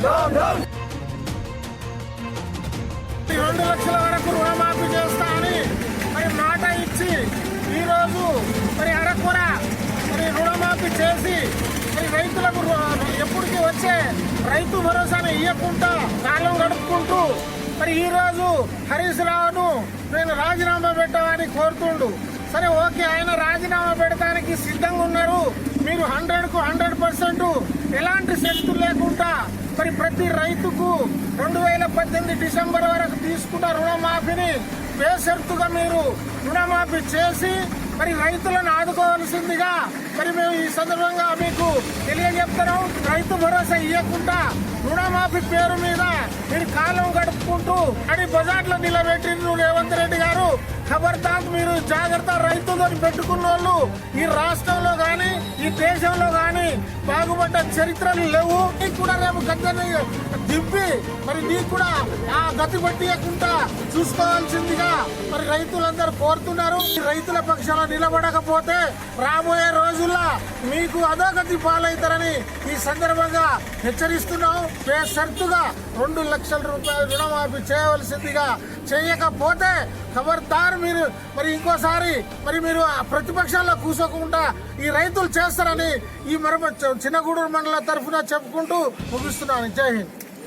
రెండు లక్షల వరకు రుణమాఫీ చేస్తా అని మరి మాట ఇచ్చి ఈరోజు మరి అరకుర మరి రుణమాఫీ చేసి మరి రైతులకు ఎప్పటికీ వచ్చే రైతు భరోసాను ఇవ్వకుండా కాలం గడుపుకుంటూ మరి ఈరోజు హరీష్ రావును నేను రాజీనామా పెట్టవని కోరుతుండు. సరే ఓకే ఆయన రాజీనామా పెట్టడానికి సిద్ధంగా ఉన్నారు. మీరు హండ్రెడ్కు హండ్రెడ్ పర్సెంట్ ఎలాంటి శక్తులు మరి ప్రతి రైతుకు రెండు వేల పద్దెనిమిది డిసెంబర్ వరకు తీసుకున్న రుణమాఫీని బేషరతుగా మీరు రుణమాఫీ చేసి మరి రైతులను ఆదుకోవాల్సిందిగా మరి మేము ఈ సందర్భంగా మీకు తెలియజెప్తున్నాం రైతు భరోసా ఇవ్వకుండా రుణమాఫీ పేరు మీద మీరు కాలం గడుపుకుంటూ అడి బజార్లో నిలబెట్టిండ్రు రేవంత్ రెడ్డి గారు. ఖబర్దార్ మీరు జాగ్రత్త రైతులను పెట్టుకున్న వాళ్ళు ఈ రాష్ట్రంలో కానీ ఈ దేశంలో కానీ బాగుపడ్డ చరిత్రలు లేవు. కూడా రేపు గద్దెని దింపి మరి నీకు కూడా ఆ గతి పట్టియకుండా చూసుకోవాల్సిందిగా మరి రైతులందరూ కోరుతున్నారు. ఈ రైతుల పక్షాన నిలబడకపోతే రాబోయే రోజుల్లో మీకు అధోగతి పాలవుతారని ఈ సందర్భంగా హెచ్చరిస్తున్నాం. బేషరతుగా రెండు లక్షల రూపాయలు రుణమాఫీ చేయవలసిందిగా చేయకపోతే ఖబర్దార్ మీరు మరి ఇంకోసారి మరి మీరు ఆ ప్రతిపక్షాల్లో కూసోకుండా ఈ రైతులు చేస్తారని ఈ మరమ చిన్నగూడూరు మండలం తరఫున చెప్పుకుంటూ ముగిస్తున్నాను జై హింద్.